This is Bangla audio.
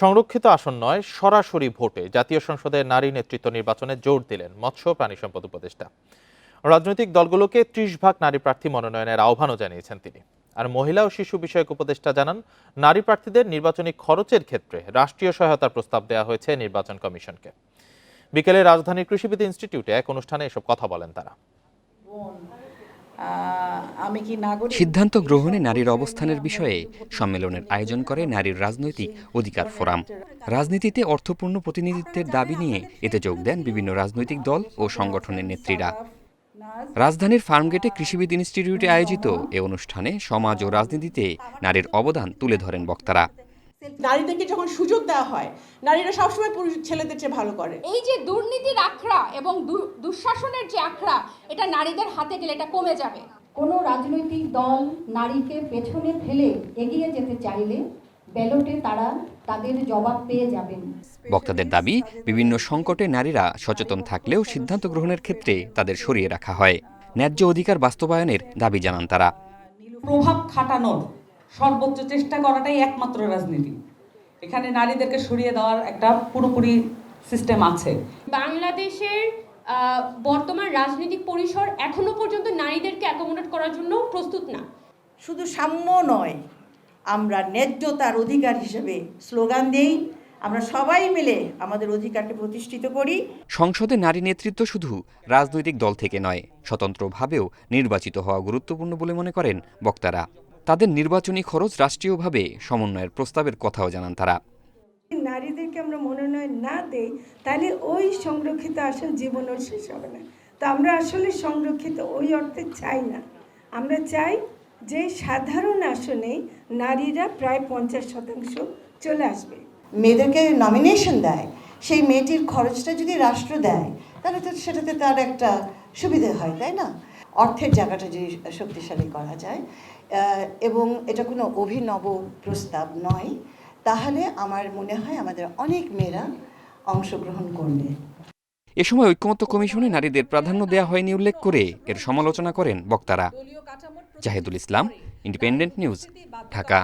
সংরক্ষিত আসন নয়, সরাসরি ভোটে। জাতীয় সংসদের নারী নেতৃত্ব নির্বাচনে জোর দিলেন মৎস্য প্রাণী সম্পদ উপদেষ্টা। রাজনৈতিক দলগুলোকে ত্রিশ ভাগ নারী প্রার্থী মনোনয়নের আহ্বানও জানিয়েছেন তিনি। আর মহিলা ও শিশু বিষয়ক উপদেষ্টা জানান, নারী প্রার্থীদের নির্বাচনী খরচের ক্ষেত্রে রাষ্ট্রীয় সহায়তার প্রস্তাব দেওয়া হয়েছে নির্বাচন কমিশনকে। বিকেলে রাজধানীর কৃষিবিদ ইনস্টিটিউটে এক অনুষ্ঠানে এসব কথা বলেন তারা। আমি কি নাগরিক? সিদ্ধান্ত গ্রহণে নারীর অবস্থানের বিষয়ে সম্মেলনের আয়োজন করে নারীর রাজনৈতিক অধিকার ফোরাম। রাজনীতিতে অর্থপূর্ণ প্রতিনিধিত্বের দাবি নিয়ে এতে যোগ দেন বিভিন্ন রাজনৈতিক দল ও সংগঠনের নেত্রীরা। রাজধানীর ফার্মগেটে কৃষিবিদ ইনস্টিটিউটে আয়োজিত এ অনুষ্ঠানে সমাজ ও রাজনীতিতে নারীর অবদান তুলে ধরেন বক্তারা। নারীদেরকে যখন সুযোগ দেওয়া হয় নারীরা সবসময় পুরুষ ছেলেদের চেয়ে ভালো করে। এই যে দুর্নীতির আখড়া এবং দুঃশাসনের যে আখড়া এটা নারীদের হাতে গেলে এটা কমে যাবে। কোনো রাজনৈতিক দল নারীকে পেছনে ফেলে এগিয়ে যেতে চাইলে ব্যালটে তারা তাদের জবাব পেয়ে যাবেন। বক্তাদের দাবি বিভিন্ন সংকটে নারীরা সচেতন থাকলেও সিদ্ধান্ত গ্রহণের ক্ষেত্রে তাদের সরিয়ে রাখা হয়। ন্যায্য অধিকার বাস্তবায়নের দাবি জানান তারা। প্রভাব খাটানোর সর্বোচ্চ চেষ্টা করাটাই একমাত্র রাজনীতি। এখানে নারীদেরকে সরিয়ে দেওয়ার একটা পুরোপুরি সিস্টেম আছে। বাংলাদেশের বর্তমান রাজনৈতিক পরিসর এখনও পর্যন্ত নারীদেরকে অ্যাকোমোডেট করার জন্য প্রস্তুত না। শুধু সাম্য নয় আমরা ন্যায্যতার অধিকার হিসেবে স্লোগান দেই। আমরা সবাই মিলে আমাদের অধিকারকে প্রতিষ্ঠিত করি। সংসদে নারী নেতৃত্ব শুধু রাজনৈতিক দল থেকে নয় স্বতন্ত্রভাবেও নির্বাচিত হওয়া গুরুত্বপূর্ণ বলে মনে করেন বক্তারা। তাদের নির্বাচনী খরচ রাষ্ট্রীয়ভাবে সমন্বয়ের প্রস্তাবের কথাও জানান তারা। নারীদেরকে আমরা মনোনয়ন না দেই তাহলে ওই সংরক্ষিত আসন জীবনও শেষ হবে না। তো আমরা আসলে সংরক্ষিত ওই অর্থে চাই না। আমরা চাই যে সাধারণ আসনে নারীরা প্রায় পঞ্চাশ শতাংশ চলে আসবে। মেয়েদেরকে নমিনেশন দেয় সেই মেয়েটির খরচটা যদি রাষ্ট্র দেয় তাহলে তো সেটাতে তার একটা সুবিধে হয় তাই না? অর্থের জায়গাটা যদি শক্তিশালী করা যায় এবং এটা কোনো অভিনব প্রস্তাব নয়, তাহলে আমার মনে হয় আমাদের অনেক মেয়েরা অংশগ্রহণ করবে। এ সময় ঐক্যমত্য কমিশনে নারীদের প্রাধান্য দেওয়া হয়নি উল্লেখ করে এর সমালোচনা করেন বক্তারা। Jahedul Islam, independent news, Dhaka.